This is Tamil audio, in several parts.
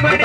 மணி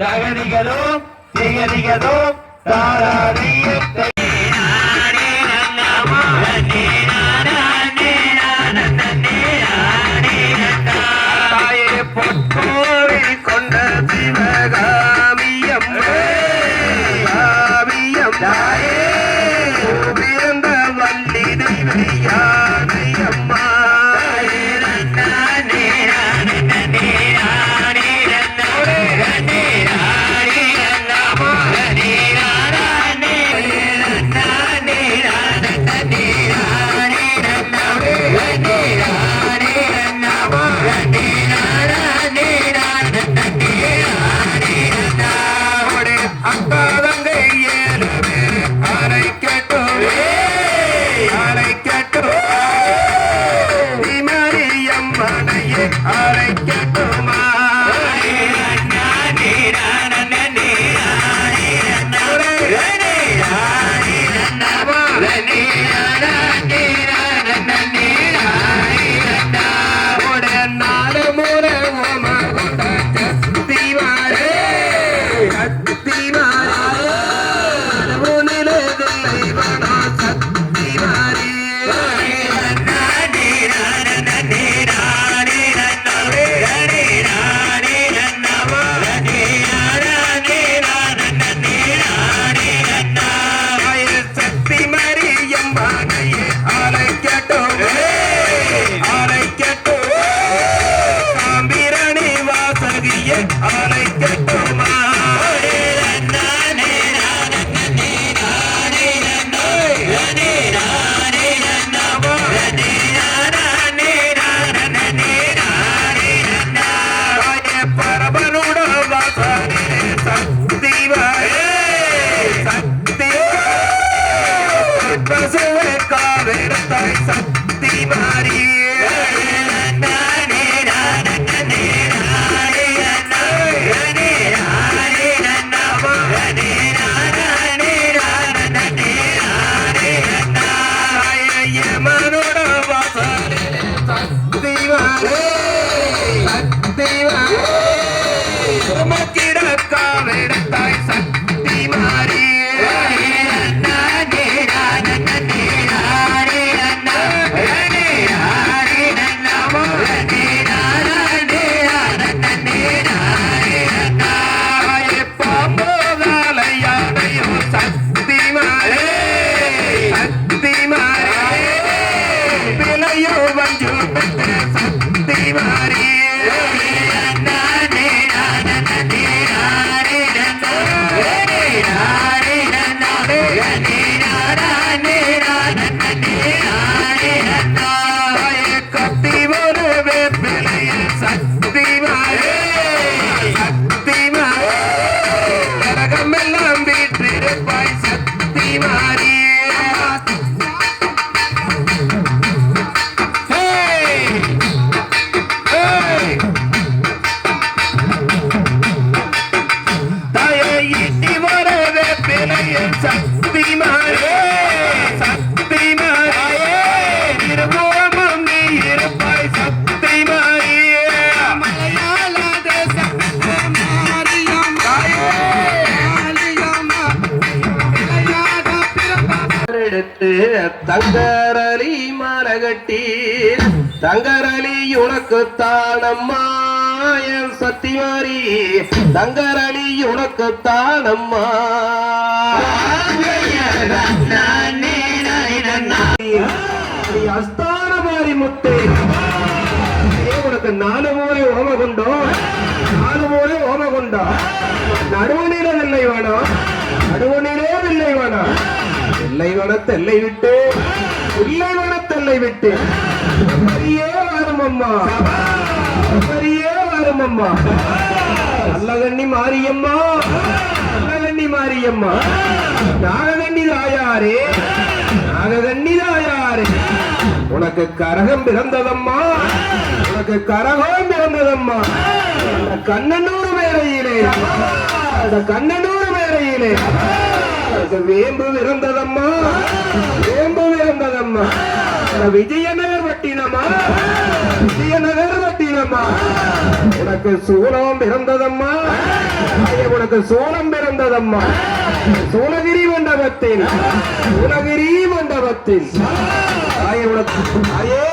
జగదిగదు దిగదిగదు తారాదీయత్తే தெய்வா தங்கரளி உனக்கு தானம்மா என் சத்திமாரி தங்கரலி உனக்கு தானம்மா அஸ்தான மாறி முத்து உனக்கு நாலு மூலை ஓமகுண்டம் நாலு மூலை ஓமகுண்டம் நடுவனில இல்லை வேணும் நடுவனிலே இல்லை வேணும் வெள்ளை வனத்தை எல்லை விட்டு. இல்லை வனத்தை எல்லை விட்டு. பெரியே வரும் அம்மா பெரியே வரும் அம்மா நல்லகண்ணி மாரியம்மா. நல்லகண்ணி மாரியம்மா. நாககண்ணி தாயாரே. நாககண்ணி தாயாரே. உனக்கு கரகம் பிறந்ததம்மா. உனக்கு கரகம் பிறந்ததம்மா. கண்ணனூர் மேலையிலே அந்த கண்ணனூர் மேலையிலே வேம்பு பிறந்ததம்மா வேம்பு பிறந்ததம்மா அந்த விஜயநகர் பட்டினமா விஜயநகர் பட்டினமா உனக்கு சூலம் பிறந்ததம்மா. உனக்கு சோளம் பிறந்ததம்மா. சோழகிரி மண்டபத்தில் சோழகிரி மண்டபத்தில். ஆயே உனக்கு ஆயே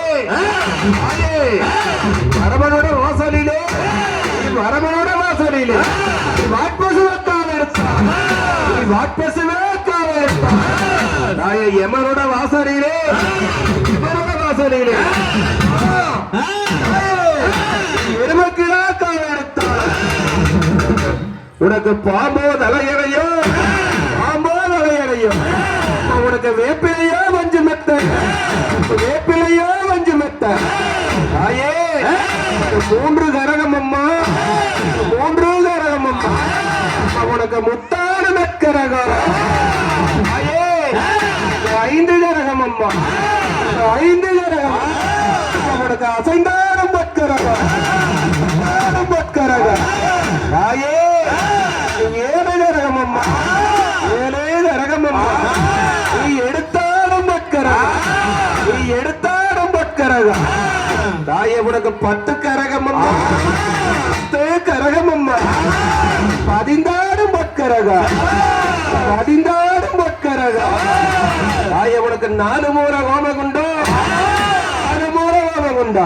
ஆயே அரமனோட வாசலிலே அரமனோட வாசலிலே. வாட்பசுவத்தால் இருப்பான் வாட்பசுவே காவல் எடுத்தா எமனோட வாசலிலே எமனோட வாசலிலே. எருமக்கிடா உனக்கு பாம்போ தலையணையோ? பாம்போ தலையணையோ? உனக்கு வேப்பிலையோ வஞ்சு மெத்த. வேப்பிலையோ வஞ்சு மெத்த. ஆயே மூன்று கரகம் அம்மா. மூன்று கரகம் அம்மா. உனக்கு முத்தான மெக்கரகம். ஆயே ஐந்து ஜனகம் அம்மா ஐந்து ஜனகம் உனக்கு அசைந்தாரம் பக்கரகம் அசைந்தாடும் ராயே ஏழு ஜனகம் அம்மா ஏழே ஜனகம் அம்மா நீ எடுத்தாலும் பக்கரகம் நீ எடுத்தாலும் பக்கரகம் தாயே உனக்கு பத்து கரகம் அம்மா பத்து கரகம் அம்மா பதிந்தாடும் பக்கரகம் பதிந்தாடும் தாயே உனக்கு நாலு மூல ஓமகுண்டோ நாலு மூல ஓமகுண்டா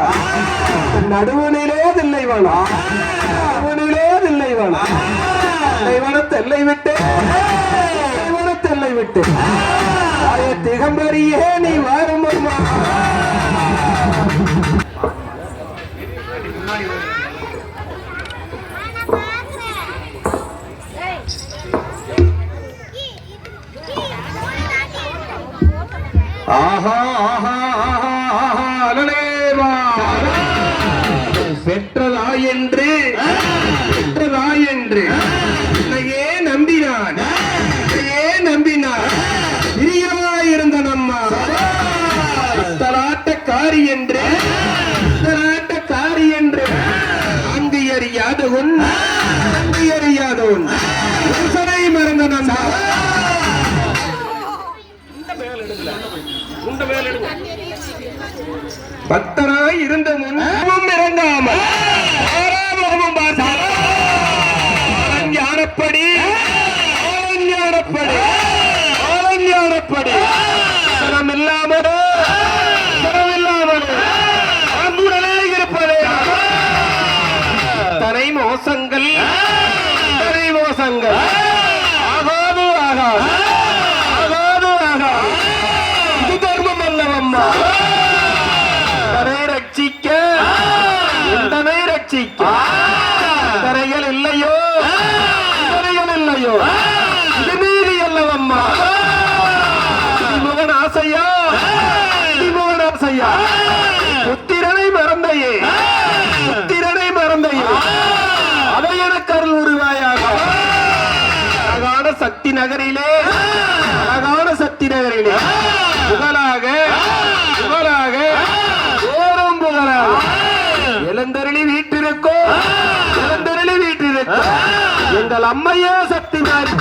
நடுவனிலே தில்லை வேணா நடுவனிலே தில்லை வேணா தெய்வனத்தை எல்லை விட்டு. தெய்வனத்தை எல்லை விட்டு. ஆய திகம்பரியே நீ வாரும் வருமா ஆஹா ஆஹா ஆஹா ஆஹா அலலேவா பெற்றதா என்று பெற்றதா என்று உன்னையே நம்பினான் உன்னையே நம்பினான். பிரியமாயிருந்த நம்மா தலாட்டக்காரி என்று தலாட்டக்காரி என்று அங்கு அறியாது உன் அங்கு அறியாது உன் பக்தராய் இருந்த முன்பும் இறங்காமல். ஞானப்படி ஞானப்படி ஞானப்படி தரைகள் இல்லையோ? தரைகள் இல்லையோ? இது நீதி அல்லவம்மா. முகன் ஆசையா? முகன் ஆசையா? புத்திரனை மறந்தையே. புத்திரனை மறந்தையே. அதை எனக்கு அருள் உருவாயாக. அழகான சக்தி நகரிலே. அழகான சக்தி நகரிலே. ఆడలమ్మయ్యే శక్తి మరి